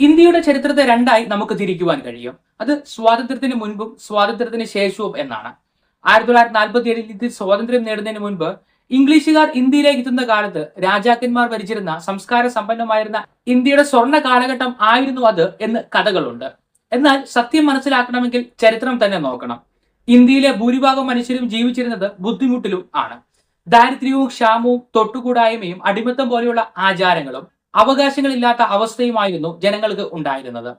ഇന്ത്യയുടെ ചരിത്രത്തെ രണ്ടായി നമുക്ക് തിരിക്കുവാൻ കഴിയും. അത് സ്വാതന്ത്ര്യത്തിന് മുൻപും സ്വാതന്ത്ര്യത്തിന് ശേഷവും എന്നാണ്. ആയിരത്തി തൊള്ളായിരത്തി നാൽപ്പത്തി ഏഴിൽ ഇന്ത്യ സ്വാതന്ത്ര്യം നേടുന്നതിന് മുൻപ് ഇംഗ്ലീഷുകാർ ഇന്ത്യയിലേക്ക് എത്തുന്ന കാലത്ത് രാജാക്കന്മാർ ഭരിച്ചിരുന്ന സംസ്കാര സമ്പന്നമായിരുന്ന ഇന്ത്യയുടെ സ്വർണ കാലഘട്ടം ആയിരുന്നു അത് എന്ന് കഥകളുണ്ട്. എന്നാൽ സത്യം മനസ്സിലാക്കണമെങ്കിൽ ചരിത്രം തന്നെ നോക്കണം. ഇന്ത്യയിലെ ഭൂരിഭാഗം മനുഷ്യരും ജീവിച്ചിരുന്നത് ബുദ്ധിമുട്ടിലും ആണ്. ദാരിദ്ര്യവും ക്ഷാമവും തൊട്ടുകൂടായ്മയും അടിമത്തം പോലെയുള്ള ആചാരങ്ങളും അവകാശങ്ങളില്ലാത്ത അവസ്ഥയുമായിരുന്നു ജനങ്ങൾക്ക് ഉണ്ടായിരുന്നത്.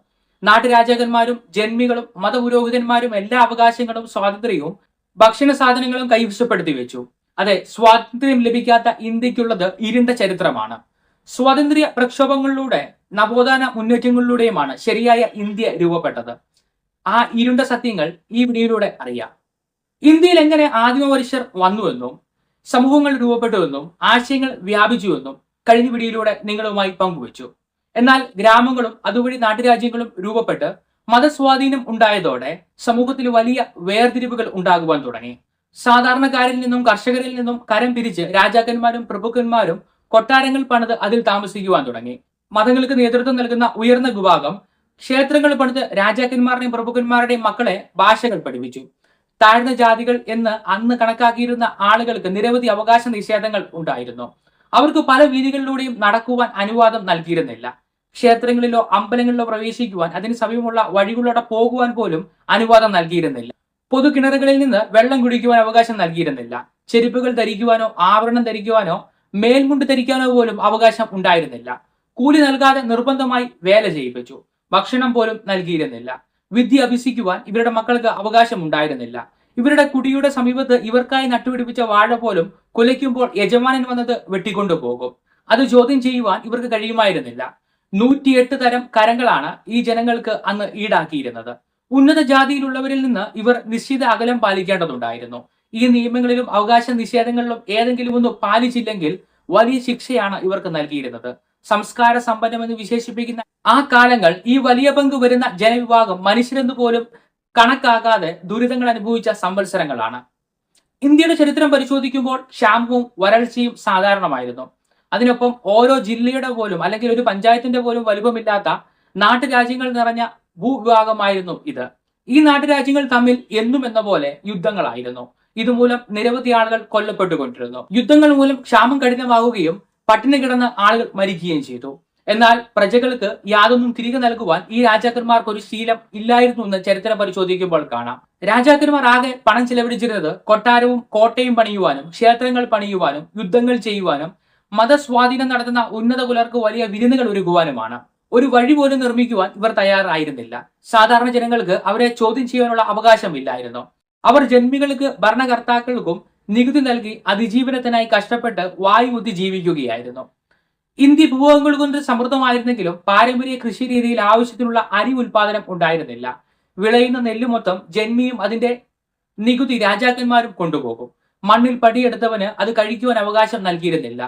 നാട്ടുരാജാക്കന്മാരും ജന്മികളും മതപുരോഹിതന്മാരും എല്ലാ അവകാശങ്ങളും സ്വാതന്ത്ര്യവും ഭക്ഷണ സാധനങ്ങളും കൈവശപ്പെടുത്തി വെച്ചു. അതെ സ്വാതന്ത്ര്യം ലഭിക്കാത്ത ഇന്ത്യക്കുള്ളത് ഇരുണ്ട ചരിത്രമാണ്. സ്വാതന്ത്ര്യ പ്രക്ഷോഭങ്ങളിലൂടെ നവോത്ഥാന മുന്നേറ്റങ്ങളിലൂടെയുമാണ് ശരിയായ ഇന്ത്യ രൂപപ്പെട്ടത്. ആ ഇരുണ്ട സത്യങ്ങൾ ഈ വീഡിയോയിലൂടെ അറിയാം. ഇന്ത്യയിൽ എങ്ങനെ ആദിമ മനുഷ്യർ വന്നുവെന്നും സമൂഹങ്ങൾ രൂപപ്പെട്ടുവെന്നും ആശയങ്ങൾ വ്യാപിച്ചുവെന്നും കഴിഞ്ഞ വീഡിയോയിലൂടെ നിങ്ങളുമായി പങ്കുവച്ചു. എന്നാൽ ഗ്രാമങ്ങളും അതുവഴി നാട്ടുരാജ്യങ്ങളും രൂപപ്പെട്ട് മതസ്വാധീനം ഉണ്ടായതോടെ സമൂഹത്തിൽ വലിയ വേർതിരിവുകൾ ഉണ്ടാകുവാൻ തുടങ്ങി. സാധാരണക്കാരിൽ നിന്നും കർഷകരിൽ നിന്നും കരം പിരിച്ച് രാജാക്കന്മാരും പ്രഭുക്കന്മാരും കൊട്ടാരങ്ങൾ പണിത് അതിൽ താമസിക്കുവാൻ തുടങ്ങി. മതങ്ങൾക്ക് നേതൃത്വം നൽകുന്ന ഉയർന്ന വിഭാഗം ക്ഷേത്രങ്ങൾ പണിത് രാജാക്കന്മാരുടെയും പ്രഭുക്കന്മാരുടെയും മക്കളെ ഭാഷകൾ പഠിപ്പിച്ചു. താഴ്ന്ന ജാതികൾ എന്ന് അന്ന് കണക്കാക്കിയിരുന്ന ആളുകൾക്ക് നിരവധി അവകാശ നിഷേധങ്ങൾ ഉണ്ടായിരുന്നു. അവർക്ക് പല വീതികളിലൂടെയും നടക്കുവാൻ അനുവാദം നൽകിയിരുന്നില്ല. ക്ഷേത്രങ്ങളിലോ അമ്പലങ്ങളിലോ പ്രവേശിക്കുവാൻ അതിന് സമീപമുള്ള വഴികളിലൂടെ പോകുവാൻ പോലും അനുവാദം നൽകിയിരുന്നില്ല. പൊതു കിണറുകളിൽ നിന്ന് വെള്ളം കുടിക്കുവാൻ അവകാശം നൽകിയിരുന്നില്ല. ചെരുപ്പുകൾ ധരിക്കുവാനോ ആവരണം ധരിക്കുവാനോ മേൽമുണ്ട് ധരിക്കാനോ പോലും അവകാശം ഉണ്ടായിരുന്നില്ല. കൂലി നൽകാതെ നിർബന്ധമായി വേല ചെയ്യിപ്പിച്ചു. ഭക്ഷണം പോലും നൽകിയിരുന്നില്ല. വിദ്യ അഭ്യസിക്കുവാൻ ഇവരുടെ മക്കൾക്ക് അവകാശം ഉണ്ടായിരുന്നില്ല. ഇവരുടെ കുടിയുടെ സമീപത്ത് ഇവർക്കായി നട്ടുപിടിപ്പിച്ച വാഴ പോലും കുലയ്ക്കുമ്പോൾ യജമാനൻ വന്നത് വെട്ടിക്കൊണ്ടു പോകും അത് ചോദ്യം ചെയ്യുവാൻ ഇവർക്ക് കഴിയുമായിരുന്നില്ല. നൂറ്റിയെട്ട് തരം കരങ്ങളാണ് ഈ ജനങ്ങൾക്ക് അന്ന് ഈടാക്കിയിരുന്നത്. ഉന്നത ജാതിയിലുള്ളവരിൽ നിന്ന് ഇവർ നിശ്ചിത അകലം പാലിക്കേണ്ടതുണ്ടായിരുന്നു. ഈ നിയമങ്ങളിലും അവകാശ നിഷേധങ്ങളിലും ഏതെങ്കിലും ഒന്ന് പാലിച്ചില്ലെങ്കിൽ വലിയ ശിക്ഷയാണ് ഇവർക്ക് നൽകിയിരുന്നത്. സംസ്കാര സമ്പന്നമെന്ന് വിശേഷിപ്പിക്കുന്ന ആ കാലങ്ങൾ ഈ വലിയ പങ്ക് വരുന്ന ജനവിഭാഗം മനുഷ്യരെന്ന് പോലും കണക്കാകാതെ ദുരിതങ്ങൾ അനുഭവിച്ച സംവത്സരങ്ങളാണ്. ഇന്ത്യയുടെ ചരിത്രം പരിശോധിക്കുമ്പോൾ ക്ഷാമവും വരൾച്ചയും സാധാരണമായിരുന്നു. അതിനൊപ്പം ഓരോ ജില്ലയുടെ പോലും അല്ലെങ്കിൽ ഒരു പഞ്ചായത്തിന്റെ പോലും വലുപ്പമില്ലാത്ത നാട്ടുരാജ്യങ്ങൾ നിറഞ്ഞ ഭൂവിഭാഗമായിരുന്നു ഇത്. ഈ നാട്ടുരാജ്യങ്ങൾ തമ്മിൽ എന്നും എന്ന പോലെ യുദ്ധങ്ങളായിരുന്നു. ഇതുമൂലം നിരവധി ആളുകൾ കൊല്ലപ്പെട്ടുകൊണ്ടിരുന്നു. യുദ്ധങ്ങൾ മൂലം ക്ഷാമം കഠിനമാവുകയും പട്ടിണി കിടന്ന ആളുകൾ മരിക്കുകയും ചെയ്തു. എന്നാൽ പ്രജകൾക്ക് യാതൊന്നും തിരികെ നൽകുവാൻ ഈ രാജാക്കന്മാർക്ക് ഒരു ശീലം ഇല്ലായിരുന്നു എന്ന് ചരിത്രം പരിശോധിക്കുമ്പോൾ കാണാം. രാജാക്കന്മാർ ആകെ പണം ചിലവഴിച്ചിരുന്നത് കൊട്ടാരവും കോട്ടയും പണിയുവാനും ക്ഷേത്രങ്ങൾ പണിയുവാനും യുദ്ധങ്ങൾ ചെയ്യുവാനും മതസ്വാധീനം നടത്തുന്ന ഉന്നത കുലർക്ക് വലിയ വിരുന്നുകൾ ഒരുക്കുവാനുമാണ്. ഒരു വഴി പോലും നിർമ്മിക്കുവാൻ ഇവർ തയ്യാറായിരുന്നില്ല. സാധാരണ ജനങ്ങൾക്ക് അവരെ ചോദ്യം ചെയ്യാനുള്ള അവകാശമില്ലായിരുന്നു അവർ ജന്മികൾക്ക് ഭരണകർത്താക്കൾക്കും നികുതി നൽകി അതിജീവനത്തിനായി കഷ്ടപ്പെട്ട് വായുമുത്തി ജീവിക്കുകയായിരുന്നു. ഇന്ത്യ വിഭവങ്ങൾ കൊണ്ട് സമൃദ്ധമായിരുന്നെങ്കിലും പാരമ്പര്യ കൃഷി രീതിയിൽ ആവശ്യത്തിനുള്ള അരി ഉൽപാദനം ഉണ്ടായിരുന്നില്ല. വിളയുന്ന നെല്ല് മൊത്തം ജന്മിയും അതിന്റെ നികുതി രാജാക്കന്മാരും കൊണ്ടുപോകും. മണ്ണിൽ പടിയെടുത്തവന് അത് കഴിക്കുവാൻ അവകാശം നൽകിയിരുന്നില്ല.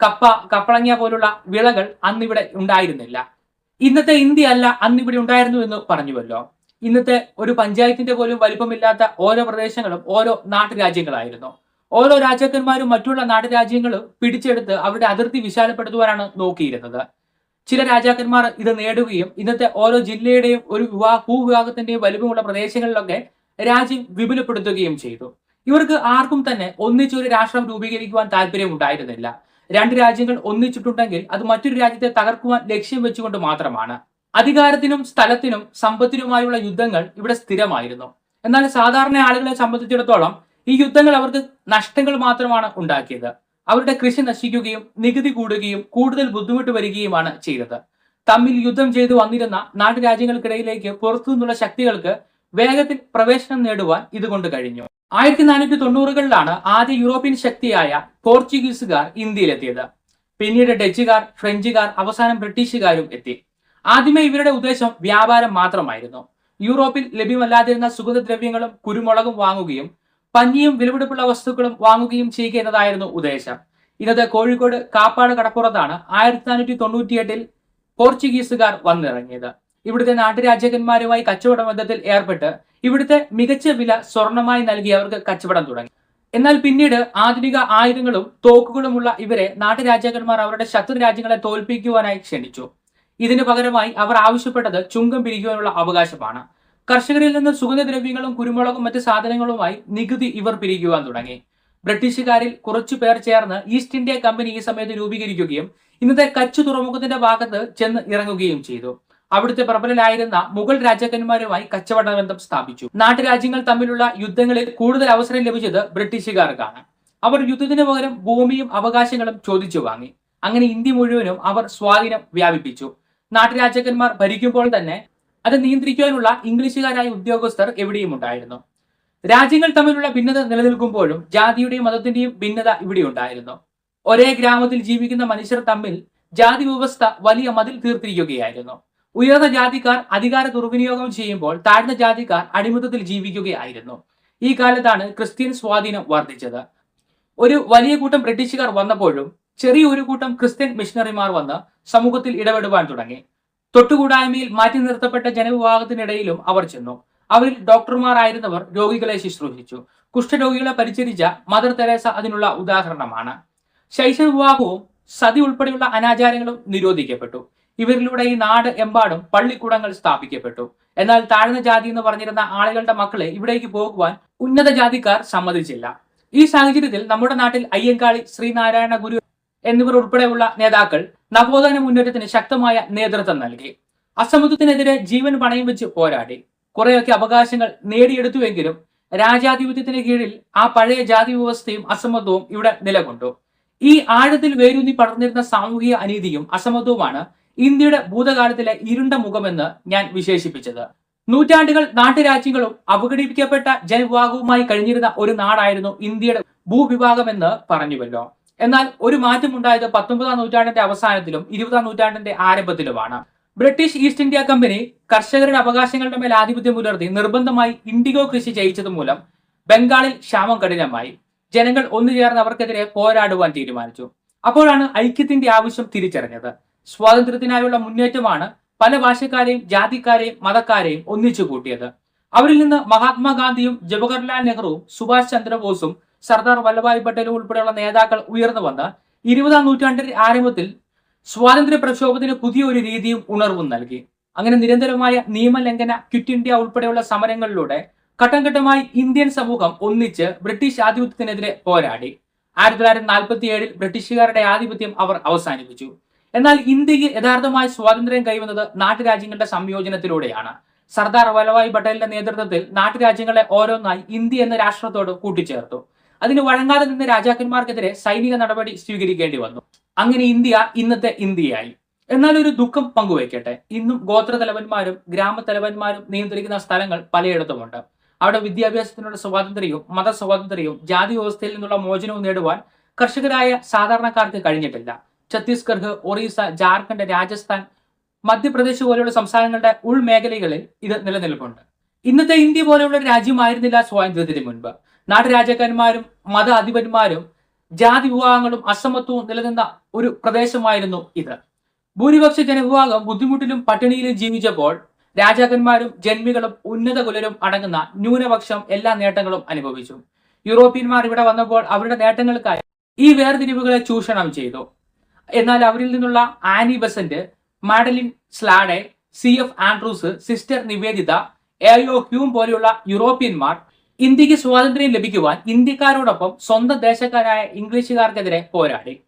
കപ്പ കപ്പളങ്ങ പോലുള്ള വിളകൾ അന്നിവിടെ ഉണ്ടായിരുന്നില്ല. ഇന്നത്തെ ഇന്ത്യ അല്ല അന്നിവിടെ ഉണ്ടായിരുന്നു എന്ന് പറഞ്ഞുവല്ലോ. ഇന്നത്തെ ഒരു പഞ്ചായത്തിന്റെ പോലും വലിപ്പമില്ലാത്ത ഓരോ പ്രദേശങ്ങളും ഓരോ നാട്ടുരാജ്യങ്ങളായിരുന്നു. ഓരോ രാജാക്കന്മാരും മറ്റുള്ള നാട്ടുരാജ്യങ്ങൾ പിടിച്ചെടുത്ത് അവരുടെ അതിർത്തി വിശാലപ്പെടുത്തുവാനാണ് നോക്കിയിരുന്നത്. ചില രാജാക്കന്മാർ ഇത് നേടുകയും ഇന്നത്തെ ഓരോ ജില്ലയുടെയും ഒരു വിവാഹ ഭൂവിഭാഗത്തിന്റെയും വലിപ്പമുള്ള പ്രദേശങ്ങളിലൊക്കെ രാജ്യം വിപുലപ്പെടുത്തുകയും ചെയ്തു. ഇവർക്ക് ആർക്കും തന്നെ ഒന്നിച്ചൊരു രാഷ്ട്രം രൂപീകരിക്കുവാൻ താല്പര്യം ഉണ്ടായിരുന്നില്ല. രണ്ട് രാജ്യങ്ങൾ ഒന്നിച്ചിട്ടുണ്ടെങ്കിൽ അത് മറ്റൊരു രാജ്യത്തെ തകർക്കുവാൻ ലക്ഷ്യം വെച്ചുകൊണ്ട് മാത്രമാണ്. അധികാരത്തിനും സ്ഥലത്തിനും സമ്പത്തിനുമായുള്ള യുദ്ധങ്ങൾ ഇവിടെ സ്ഥിരമായിരുന്നു. എന്നാൽ സാധാരണ ആളുകളെ സംബന്ധിച്ചിടത്തോളം ഈ യുദ്ധങ്ങൾ അവർക്ക് നഷ്ടങ്ങൾ മാത്രമാണ് ഉണ്ടാക്കിയത്. അവരുടെ കൃഷി നശിക്കുകയും നികുതി കൂടുകയും കൂടുതൽ ബുദ്ധിമുട്ട് വരികയുമാണ് ചെയ്തത്. തമ്മിൽ യുദ്ധം ചെയ്തു വന്നിരുന്ന നാട്ടുരാജ്യങ്ങൾക്കിടയിലേക്ക് പുറത്തു നിന്നുള്ള ശക്തികൾക്ക് വേഗത്തിൽ പ്രവേശനം നേടുവാൻ ഇതുകൊണ്ട് കഴിഞ്ഞു. ആയിരത്തി നാനൂറ്റി തൊണ്ണൂറുകളിലാണ് ആദ്യ യൂറോപ്യൻ ശക്തിയായ പോർച്ചുഗീസുകാർ ഇന്ത്യയിലെത്തിയത്. പിന്നീട് ഡച്ചുകാർ ഫ്രഞ്ചുകാർ അവസാനം ബ്രിട്ടീഷുകാരും എത്തി. ആദ്യമേ ഇവരുടെ ഉദ്ദേശം വ്യാപാരം മാത്രമായിരുന്നു. യൂറോപ്പിൽ ലഭ്യമല്ലാതിരുന്ന സുഗന്ധദ്രവ്യങ്ങളും കുരുമുളകും വാങ്ങുകയും പഞ്ഞിയും വിലപിടിപ്പുള്ള വസ്തുക്കളും വാങ്ങുകയും ചെയ്യുക എന്നതായിരുന്നു ഉദ്ദേശം. ഇന്നത്തെ കോഴിക്കോട് കാപ്പാട് കടപ്പുറത്താണ് ആയിരത്തി നാനൂറ്റി തൊണ്ണൂറ്റിയെട്ടിൽ പോർച്ചുഗീസുകാർ വന്നിറങ്ങിയത്. ഇവിടുത്തെ നാട്ടുരാജാക്കന്മാരുമായി കച്ചവട ബന്ധത്തിൽ ഏർപ്പെട്ട് ഇവിടുത്തെ മികച്ച വില സ്വർണമായി നൽകി അവർക്ക് കച്ചവടം തുടങ്ങി. എന്നാൽ പിന്നീട് ആധുനിക ആയുധങ്ങളും തോക്കുകളുമുള്ള ഇവരെ നാട്ടുരാജാക്കന്മാർ അവരുടെ ശത്രു രാജ്യങ്ങളെ തോൽപ്പിക്കുവാനായി ക്ഷണിച്ചു. ഇതിനു പകരമായി അവർ ആവശ്യപ്പെട്ടത് ചുങ്കം പിരിക്കുവാനുള്ള അവകാശമാണ്. കർഷകരിൽ നിന്ന് സുഗന്ധദ്രവ്യങ്ങളും കുരുമുളകും മറ്റ് സാധനങ്ങളുമായി നികുതി ഇവർ പിരിക്കുവാൻ തുടങ്ങി. ബ്രിട്ടീഷുകാരിൽ കുറച്ചു പേർ ചേർന്ന് ഈസ്റ്റ് ഇന്ത്യ കമ്പനി ഈ സമയത്ത് രൂപീകരിക്കുകയും ഇന്നത്തെ കച്ച് തുറമുഖത്തിന്റെ ഭാഗത്ത് ചെന്ന് ഇറങ്ങുകയും ചെയ്തു. അവിടുത്തെ പ്രബലനായിരുന്ന മുഗൾ രാജാക്കന്മാരുമായി കച്ചവട ബന്ധം സ്ഥാപിച്ചു. നാട്ടുരാജ്യങ്ങൾ തമ്മിലുള്ള യുദ്ധങ്ങളിൽ കൂടുതൽ അവസരം ലഭിച്ചത് ബ്രിട്ടീഷുകാർക്കാണ്. അവർ യുദ്ധത്തിന് പകരം ഭൂമിയും അവകാശങ്ങളും ചോദിച്ചു വാങ്ങി. അങ്ങനെ ഇന്ത്യ മുഴുവനും അവർ സ്വാധീനം വ്യാപിപ്പിച്ചു. നാട്ടുരാജാക്കന്മാർ ഭരിക്കുമ്പോൾ തന്നെ അത് നിയന്ത്രിക്കാനുള്ള ഇംഗ്ലീഷുകാരായ ഉദ്യോഗസ്ഥർ എവിടെയും ഉണ്ടായിരുന്നു. രാജ്യങ്ങൾ തമ്മിലുള്ള ഭിന്നത നിലനിൽക്കുമ്പോഴും ജാതിയുടെയും മതത്തിന്റെയും ഭിന്നത ഇവിടെ ഉണ്ടായിരുന്നു. ഒരേ ഗ്രാമത്തിൽ ജീവിക്കുന്ന മനുഷ്യർ തമ്മിൽ ജാതി വ്യവസ്ഥ വലിയ മതിൽ തീർത്തിരിക്കുകയായിരുന്നു. ഉയർന്ന ജാതിക്കാർ അധികാര ദുർവിനിയോഗം ചെയ്യുമ്പോൾ താഴ്ന്ന ജാതിക്കാർ അടിമത്തത്തിൽ ജീവിക്കുകയായിരുന്നു. ഈ കാലത്താണ് ക്രിസ്ത്യൻ സ്വാധീനം വർദ്ധിച്ചത്. ഒരു വലിയ കൂട്ടം ബ്രിട്ടീഷുകാർ വന്നപ്പോഴും ചെറിയ ഒരു കൂട്ടം ക്രിസ്ത്യൻ മിഷണറിമാർ വന്ന് സമൂഹത്തിൽ ഇടപെടുവാൻ തുടങ്ങി. തൊട്ടുകൂടായ്മയിൽ മാറ്റി നിർത്തപ്പെട്ട ജനവിഭാഗത്തിനിടയിലും അവർ ചെന്നു. അവരിൽ ഡോക്ടർമാരായിരുന്നവർ രോഗികളെ ശുശ്രൂഷിച്ചു. കുഷ്ഠരോഗികളെ പരിചരിച്ച മദർ തെരേസ അതിനുള്ള ഉദാഹരണമാണ്. ശൈശവ വിവാഹവും സതി ഉൾപ്പെടെയുള്ള അനാചാരങ്ങളും നിരോധിക്കപ്പെട്ടു. ഇവരിലൂടെ ഈ നാട് എമ്പാടും പള്ളിക്കൂടങ്ങൾ സ്ഥാപിക്കപ്പെട്ടു. എന്നാൽ താഴ്ന്ന ജാതി എന്ന് പറഞ്ഞിരുന്ന ആളുകളുടെ മക്കളെ ഇവിടേക്ക് പോകുവാൻ ഉന്നത ജാതിക്കാർ സമ്മതിച്ചില്ല. ഈ സാഹചര്യത്തിൽ നമ്മുടെ നാട്ടിൽ അയ്യങ്കാളി ശ്രീനാരായണ ഗുരു എന്നിവർ ഉൾപ്പെടെയുള്ള നേതാക്കൾ നവോത്ഥാന മുന്നേറ്റത്തിന് ശക്തമായ നേതൃത്വം നൽകി. അസമത്വത്തിനെതിരെ ജീവൻ പണയം വെച്ച് പോരാടി. കുറെയൊക്കെ അവകാശങ്ങൾ നേടിയെടുത്തുവെങ്കിലും രാജാധിപത്യത്തിന് കീഴിൽ ആ പഴയ ജാതി വ്യവസ്ഥയും അസമത്വവും ഇവിടെ നിലകൊണ്ടു. ഈ ആഴത്തിൽ വേരൂന്നി പടർന്നിരുന്ന സാമൂഹിക അനീതിയും അസമത്വവുമാണ് ഇന്ത്യയുടെ ഭൂതകാലത്തിലെ ഇരുണ്ട മുഖമെന്ന് ഞാൻ വിശേഷിപ്പിച്ചത്. നൂറ്റാണ്ടുകൾ നാട്ടുരാജ്യങ്ങളും അവഗണിപ്പിക്കപ്പെട്ട ജനവിഭാഗവുമായി കഴിഞ്ഞിരുന്ന ഒരു നാടായിരുന്നു ഇന്ത്യയുടെ ഭൂവിഭാഗമെന്ന് പറഞ്ഞുവല്ലോ. എന്നാൽ ഒരു മാറ്റം ഉണ്ടായത് പത്തൊമ്പതാം നൂറ്റാണ്ടിന്റെ അവസാനത്തിലും ഇരുപതാം നൂറ്റാണ്ടിന്റെ ആരംഭത്തിലുമാണ്. ബ്രിട്ടീഷ് ഈസ്റ്റ് ഇന്ത്യ കമ്പനി കർഷകരുടെ അവകാശങ്ങളുടെ മേൽ ആധിപത്യം പുലർത്തി നിർബന്ധമായി ഇൻഡിഗോ കൃഷി ചെയ്യിച്ചത് മൂലം ബംഗാളിൽ ക്ഷാമം കഠിനമായി. ജനങ്ങൾ ഒന്നുചേർന്ന് അവർക്കെതിരെ പോരാടുവാൻ തീരുമാനിച്ചു. അപ്പോഴാണ് ഐക്യത്തിന്റെ ആവശ്യം തിരിച്ചറിഞ്ഞത്. സ്വാതന്ത്ര്യത്തിനായുള്ള മുന്നേറ്റമാണ് പല ഭാഷക്കാരെയും ജാതിക്കാരെയും മതക്കാരെയും ഒന്നിച്ചു കൂട്ടിയത്. അവരിൽ നിന്ന് മഹാത്മാഗാന്ധിയും ജവഹർലാൽ നെഹ്റുവും സുഭാഷ് ചന്ദ്രബോസും സർദാർ വല്ലഭായ് പട്ടേൽ ഉൾപ്പെടെയുള്ള നേതാക്കൾ ഉയർന്നു വന്ന ഇരുപതാം നൂറ്റാണ്ടിന്റെ ആരംഭത്തിൽ സ്വാതന്ത്ര്യ പ്രക്ഷോഭത്തിന് പുതിയൊരു രീതിയും ഉണർവും നൽകി. അങ്ങനെ നിരന്തരമായ നിയമലംഘന ക്വിറ്റ് ഇന്ത്യ ഉൾപ്പെടെയുള്ള സമരങ്ങളിലൂടെ ഘട്ടം ഘട്ടമായി ഇന്ത്യൻ സമൂഹം ഒന്നിച്ച് ബ്രിട്ടീഷ് ആധിപത്യത്തിനെതിരെ പോരാടി. ആയിരത്തി തൊള്ളായിരത്തി നാൽപ്പത്തി ഏഴിൽ ബ്രിട്ടീഷുകാരുടെ ആധിപത്യം അവർ അവസാനിപ്പിച്ചു. എന്നാൽ ഇന്ത്യയ്ക്ക് യഥാർത്ഥമായ സ്വാതന്ത്ര്യം കൈവന്നത് നാട്ടുരാജ്യങ്ങളുടെ സംയോജനത്തിലൂടെയാണ്. സർദാർ വല്ലഭായ് പട്ടേലിന്റെ നേതൃത്വത്തിൽ നാട്ടുരാജ്യങ്ങളെ ഓരോന്നായി ഇന്ത്യ എന്ന രാഷ്ട്രത്തോട് കൂട്ടിച്ചേർത്തു. അതിന് വഴങ്ങാതെ നിന്ന് രാജാക്കന്മാർക്കെതിരെ സൈനിക നടപടി സ്വീകരിക്കേണ്ടി വന്നു. അങ്ങനെ ഇന്ത്യ ഇന്നത്തെ ഇന്ത്യയായി. എന്നാൽ ഒരു ദുഃഖം പങ്കുവയ്ക്കട്ടെ. ഇന്നും ഗോത്രതലവന്മാരും ഗ്രാമത്തലവന്മാരും നിയന്ത്രിക്കുന്ന സ്ഥലങ്ങൾ പലയിടത്തുമുണ്ട്. അവിടെ വിദ്യാഭ്യാസത്തിനുള്ള സ്വാതന്ത്ര്യവും മതസ്വാതന്ത്ര്യവും ജാതി വ്യവസ്ഥയിൽ നിന്നുള്ള മോചനവും നേടുവാൻ കർഷകരായ സാധാരണക്കാർക്ക് കഴിഞ്ഞിട്ടില്ല. ഛത്തീസ്ഗഡ് ഒറീസ ജാർഖണ്ഡ് രാജസ്ഥാൻ മധ്യപ്രദേശ് പോലെയുള്ള സംസ്ഥാനങ്ങളുടെ ഉൾമേഖലകളിൽ ഇത് നിലനിൽപ്പുണ്ട്. ഇന്നത്തെ ഇന്ത്യ പോലെയുള്ള ഒരു രാജ്യമായിരുന്നില്ല സ്വാതന്ത്ര്യത്തിന് മുൻപ്. നാട്ടുരാജാക്കന്മാരും മത അധിപന്മാരും ജാതി വിഭാഗങ്ങളും അസമത്വവും നിലനിന്ന ഒരു പ്രദേശമായിരുന്നു ഇത്. ഭൂരിപക്ഷ ജനവിഭാഗം ബുദ്ധിമുട്ടിലും പട്ടിണിയിലും ജീവിച്ചപ്പോൾ രാജാക്കന്മാരും ജന്മികളും ഉന്നത കുലരും അടങ്ങുന്ന ന്യൂനപക്ഷം എല്ലാ നേട്ടങ്ങളും അനുഭവിച്ചു. യൂറോപ്യന്മാർ ഇവിടെ വന്നപ്പോൾ അവരുടെ നേട്ടങ്ങൾക്കായി ഈ വേർതിരിവുകളെ ചൂഷണം ചെയ്തു. എന്നാൽ അവരിൽ നിന്നുള്ള Annie Besant Madeline Slade C F Andrews sister Nivedita എയോ ക്യൂം പോലെയുള്ള യൂറോപ്യന്മാർ ഇന്ത്യയ്ക്ക് സ്വാതന്ത്ര്യം ലഭിക്കുവാൻ ഇന്ത്യക്കാരോടൊപ്പം സ്വന്തം ദേശക്കാരായ ഇംഗ്ലീഷുകാർക്കെതിരെ പോരാടി.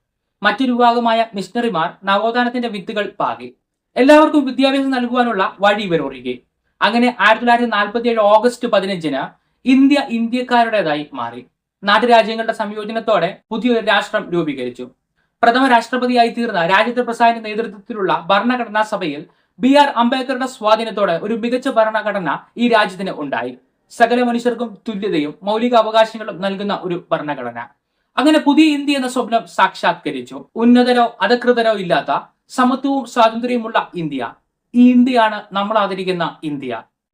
മറ്റൊരു വിഭാഗമായ മിഷണറിമാർ നവോത്ഥാനത്തിന്റെ വിത്തുകൾ പാകി. എല്ലാവർക്കും വിദ്യാഭ്യാസം നൽകുവാനുള്ള വഴി ഇവരൊരുക്കി. അങ്ങനെ ആയിരത്തി തൊള്ളായിരത്തി നാൽപ്പത്തി ഏഴ് ഓഗസ്റ്റ് പതിനഞ്ചിന് ഇന്ത്യ ഇന്ത്യക്കാരുടേതായി മാറി. നാട്ടുരാജ്യങ്ങളുടെ സംയോജനത്തോടെ പുതിയൊരു രാഷ്ട്രം രൂപീകരിച്ചു. പ്രഥമ രാഷ്ട്രപതിയായി തീർന്ന രാജേന്ദ്ര പ്രസാദിന്റെ നേതൃത്വത്തിലുള്ള ഭരണഘടനാ സഭയിൽ ബി ആർ അംബേദ്കറുടെ സ്വാധീനത്തോടെ ഒരു മികച്ച ഭരണഘടന ഈ രാജ്യത്തിന് ഉണ്ടായി. സകല മനുഷ്യർക്കും തുല്യതയും മൗലിക അവകാശങ്ങളും നൽകുന്ന ഒരു ഭരണഘടന. അങ്ങനെ പുതിയ ഇന്ത്യ എന്ന സ്വപ്നം സാക്ഷാത്കരിച്ചു. ഉന്നതരോ അധകൃതരോ ഇല്ലാത്ത സമത്വവും സ്വാതന്ത്ര്യവുമുള്ള ഇന്ത്യ. ഈ ഇന്ത്യയാണ് നമ്മൾ ആദരിക്കുന്ന ഇന്ത്യ.